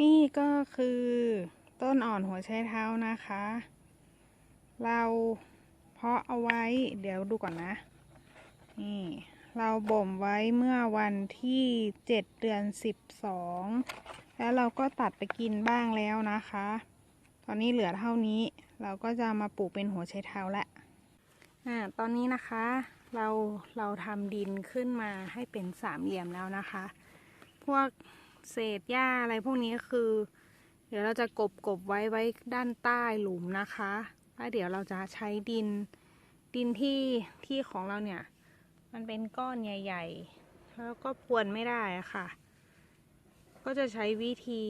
นี่ก็คือต้นอ่อนหัวไชเท้านะคะ เราเพาะเอาไว้เดี๋ยวดูก่อนนะ นี่ เราบ่มไว้เมื่อวันที่เจ็ดเดือนสิบสองแล้วเราก็ตัดไปกินบ้างแล้วนะคะ ตอนนี้เหลือเท่านี้ เราก็จะมาปลูกเป็นหัวไชเท้าละอ่าตอนนี้นะคะ เราเราทำดินขึ้นมาให้เป็นสามเหลี่ยมแล้วนะคะ พวก เศษหญ้าอะไรพวกนี้ก็คือ เดี๋ยวเราจะกบกบไว้ไว้ด้านใต้หลุมนะคะแล้วเดี๋ยวเราจะใช้ดินดินที่ที่ของเราเนี่ย มันเป็นก้อนใหญ่ ๆ แล้วก็พรวนไม่ได้ะค่ะ ก็จะใช้วิธี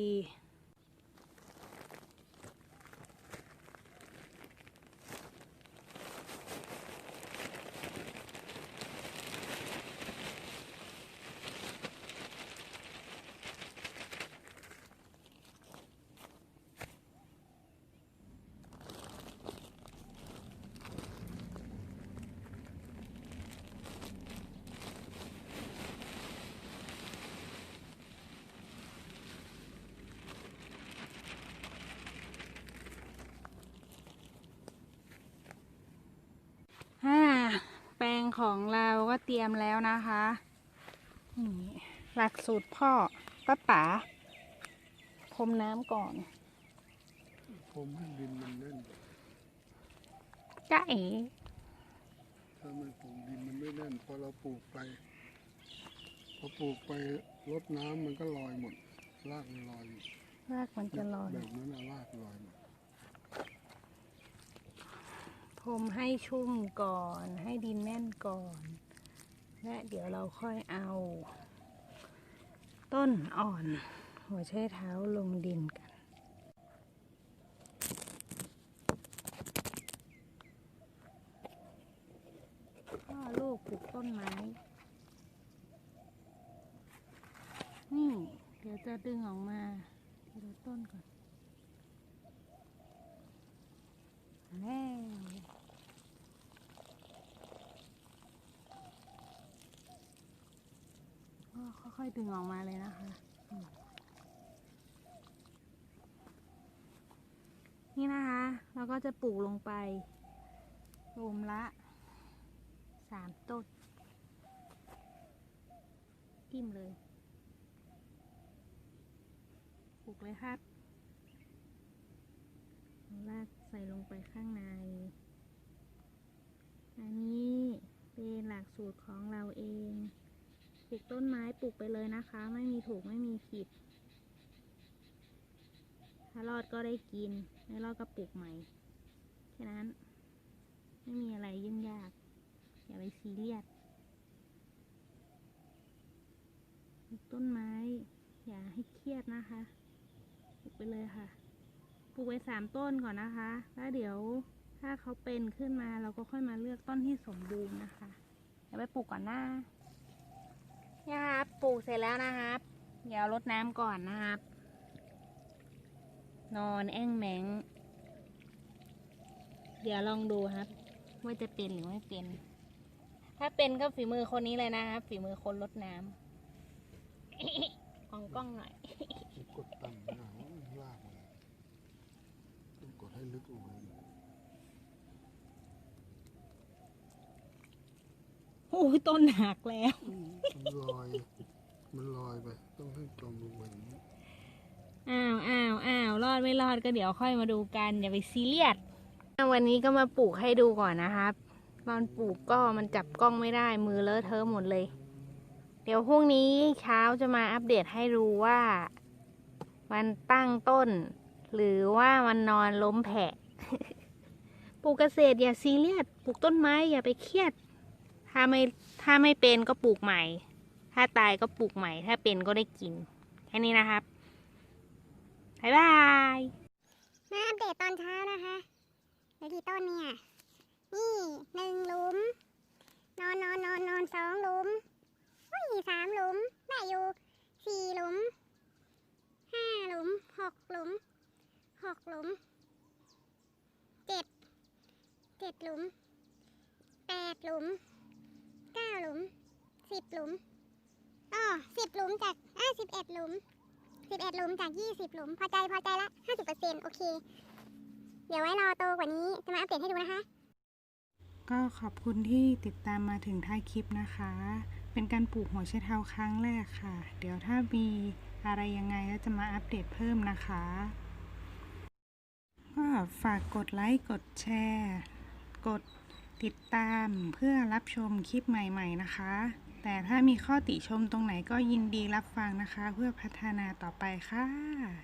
อ่าแปลง ของเราก็เตรียมแล้วนะคะนี่หลักสูตรพ่อป้าป๋าพรมน้ำก่อนผมให้ดินมันแน่นจ้าเอ๋ถ้าไม่ผมดินมันไม่แน่นพอเราปลูกไปพอปลูกไปรดน้ำมันก็ลอยหมดรากมันลอยหมดรากมันจะลอยแบบนั้นน่ะรากลอยหมด พ รมให้ชุ่มก่อน ให้ดินแน่นก่อน และเดี๋ยวเราค่อยเอา ต้นอ่อน หัวไชเท้าลงดินกัน พ่อลูกปลูกต้นไม้ นี่เดี๋ยวจะดึงออกมาดูต้นก่อนแล้วก็ ค่อยๆดึงออกมาเลยนะคะ นี่นะคะเราก็จะปลูกลงไปรวมละสามต้นจิ้มเลยปลูกเลยครับเอารากใส่ลงไปข้างใน อันนี้เป็นหลักสูตรของเราเอง ปลูกต้นไม้ปลูกไปเลยนะคะ ไม่มีถูกไม่มีผิด ถ้ารอดก็ได้กิน ไม่รอดก็ปลูกใหม่ แค่นั้น ไม่มีอะไรยุ่งยาก อย่าไปซีเรียสปลูกต้นไม้ อย่าให้เครียดนะคะ ปลูกไปเลยค่ะ ปลูกไว้สามต้นก่อนนะคะ แล้วเดี๋ยวถ้าเขาเป็นขึ้นมาเราก็ค่อยมาเลือกต้นที่สมบูรณ์นะคะ เดี๋ยวไปปลูกก่อนหน้า กเสร็จแล้วนะครับ เดี๋ยวรดน้ำก่อนนะครับ นอนแอ่งแมง เดี๋ยวลองดูครับ ว่าจะเป็นหรือไม่เป็น ถ้าเป็นก็ฝีมือคนนี้เลยนะครับ ฝีมือคนรดน้ำกล้องกล้องหน่อย กดต่ำไม่เอากมันต้องกดให้ลึกลงไปโอ้ยต้นหักแล้ว ลอย มันลอยไป ต้องให้จมลงไปอย่างนี้อ้าวอ้าวอ้าวรอดไม่รอดก็เดี๋ยวค่อยมาดูกันอย่าไปซีเรียสวันนี้ก็มาปลูกให้ดูก่อนนะครับตอนปลูกก็มันจับกล้องไม่ได้มือเลอะเทอะหมดเลย เดี๋ยวพรุ่งนี้เช้าจะมาอัปเดตให้ดูว่า มันตั้งต้น หรือว่ามันนอนล้มแผะปลูกเกษตรอย่าซีเรียสปลูกต้นไม้อย่าไปเครียด ถ้าไม่ถ้าไม่เป็นก็ปลูกใหม่ ถ้าตายก็ปลูกใหม่ ถ้าเป็นก็ได้กิน แค่นี้นะครับ บ๊ายบาย มาอัปเดตตอนเช้านะคะเหลือกี่ต้นเนี่ย นี่หนึ่งหลุม นอนนอนนอนนอนสองหลุมอุ้ยสามหลุม ได้อยู่สี่หลุม ห้าหลุม หกหลุม หกหลุม เจ็ด เจ็ดหลุม แปดหลุม เก้าหลุม สิบหลุม สิบหลุมจากอ่าสิบเอ็ดหลุม11หลุมจาก20หลุม พอใจพอใจละ50%โอเค เดี๋ยวไว้รอโตกว่านี้จะมาอัปเดตให้ดูนะคะ ก็ขอบคุณที่ติดตามมาถึงท้ายคลิปนะคะ เป็นการปลูกหัวไชเท้าครั้งแรกค่ะ เดี๋ยวถ้ามีอะไรยังไงก็จะมาอัปเดตเพิ่มนะคะก็ฝากกดไลค์กดแชร์ กดติดตามเพื่อรับชมคลิปใหม่ ๆ นะคะ แต่ถ้ามีข้อติชมตรงไหนก็ยินดีรับฟังนะคะ เพื่อพัฒนาต่อไปค่ะ